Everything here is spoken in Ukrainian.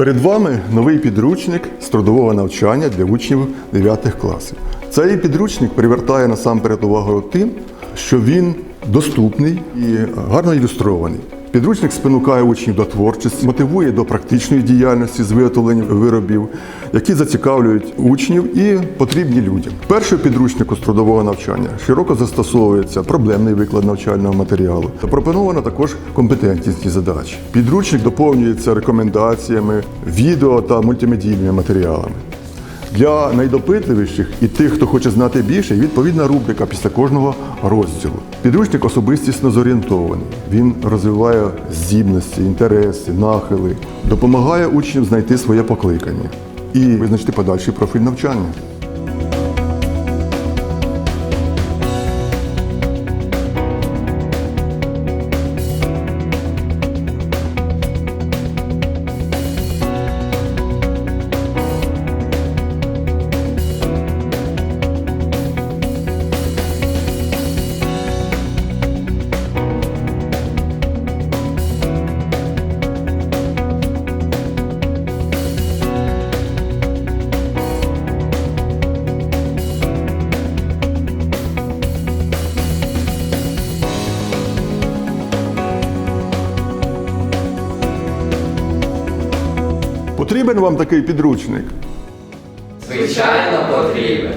Перед вами новий підручник з трудового навчання для учнів 9 класів. Цей підручник привертає насамперед увагу тим, що він доступний і гарно ілюстрований. Підручник спонукає учнів до творчості, мотивує до практичної діяльності з виготовленням виробів, які зацікавлюють учнів і потрібні людям. Перший підручнику з трудового навчання широко застосовується проблемний виклад навчального матеріалу. Пропоновано також компетентність задачі. Підручник доповнюється рекомендаціями, відео та мультимедійними матеріалами. Для найдопитливіших і тих, хто хоче знати більше, відповідна рубрика після кожного розділу. Підручник особистісно зорієнтований. Він розвиває здібності, інтереси, нахили, допомагає учням знайти своє покликання і визначити подальший профіль навчання. Потрібен вам такий підручник? Звичайно, потрібен.